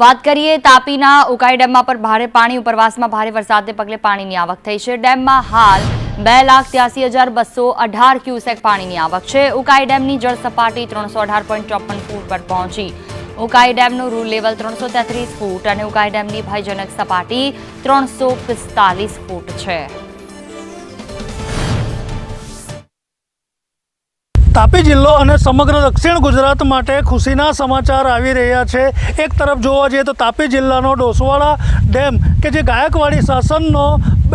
વાત કરીએ તાપીના ઉકાઈ ડેમમાં પર ભારે પાણી ઉપરવાસમાં ભારે વરસાદને પગલે પાણીની આવક થઈ છે. ડેમમાં હાલ બે લાખ ત્યાસી હજાર બસો અઢાર ક્યુસેક પાણીની આવક છે. ઉકાઈ ડેમની જળ સપાટી ત્રણસો અઢાર પોઈન્ટ ચોપન ફૂટ પર પહોંચી. ઉકાઈ ડેમનું રૂલ લેવલ ત્રણસો તેત્રીસ ફૂટ અને ઉકાઈ ડેમની ભયજનક સપાટી ત્રણસો પિસ્તાલીસ ફૂટ છે. તાપી જિલ્લો અને સમગ્ર દક્ષિણ ગુજરાત માટે ખુશીના સમાચાર આવી રહ્યા છે. એક તરફ જોવા જઈએ તો તાપી જિલ્લાનો ડોસવાડા ડેમ કે જે ગાયકવાડી શાસનનો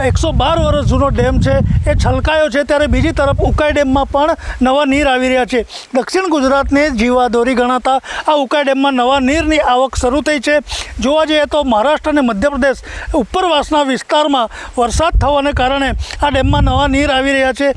એકસો બાર વર્ષ જૂનો ડેમ છે, એ છલકાયો છે. ત્યારે બીજી તરફ ઉકાઈ ડેમમાં પણ નવા નીર આવી રહ્યા છે. દક્ષિણ ગુજરાતની જીવાદોરી ગણાતા આ ઉકાઈ ડેમમાં નવા નીરની આવક શરૂ થઈ છે. જોવા જઈએ તો મહારાષ્ટ્ર અને મધ્યપ્રદેશ ઉપરવાસના વિસ્તારમાં વરસાદ થવાને કારણે આ ડેમમાં નવા નીર આવી રહ્યા છે.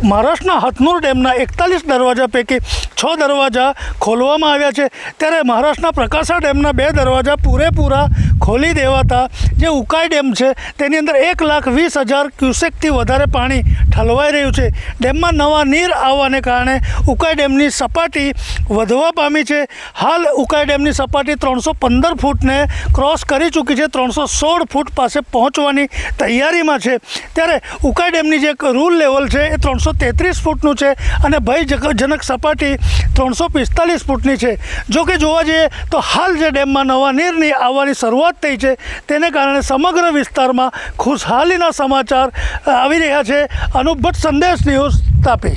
મહારાષ્ટ્રના હથનુર ડેમના એકતાલીસ દરવાજા પૈકી છ દરવાજા ખોલવામાં આવ્યા છે. ત્યારે મહારાષ્ટ્રના પ્રકાશા ડેમના બે દરવાજા પૂરેપૂરા ખોલી દેવાતા જે ઉકાઈ ડેમ છે, તેની અંદર એક લાખ વીસ હજાર ક્યુસેકથી વધારે પાણી ઠલવાઈ રહ્યું છે. ડેમમાં નવા નીર આવવાને કારણે ઉકાઈ ડેમની સપાટી વધવા પામી છે. હાલ ઉકાઈ ડેમની સપાટી ત્રણસો પંદર ફૂટને ક્રોસ કરી ચૂકી છે. ત્રણસો સોળ ફૂટ પાસે પહોંચવાની તૈયારીમાં છે. ત્યારે ઉકાઈ ડેમની જે રૂલ લેવલ છે, એ ત્રણસો તેત્રીસ ફૂટનું છે અને ભયજનક સપાટી ત્રણસો પિસ્તાલીસ ફૂટની છે. જો કે જોવા જઈએ તો હાલ જે ડેમમાં નવા નીરની આવવાની શરૂઆત થઈ છે, તેને કારણે સમગ્ર વિસ્તારમાં ખુશહાલીના સમાચાર આવી રહ્યા છે. અનુભટ સંદેશ ન્યૂઝ તાપી.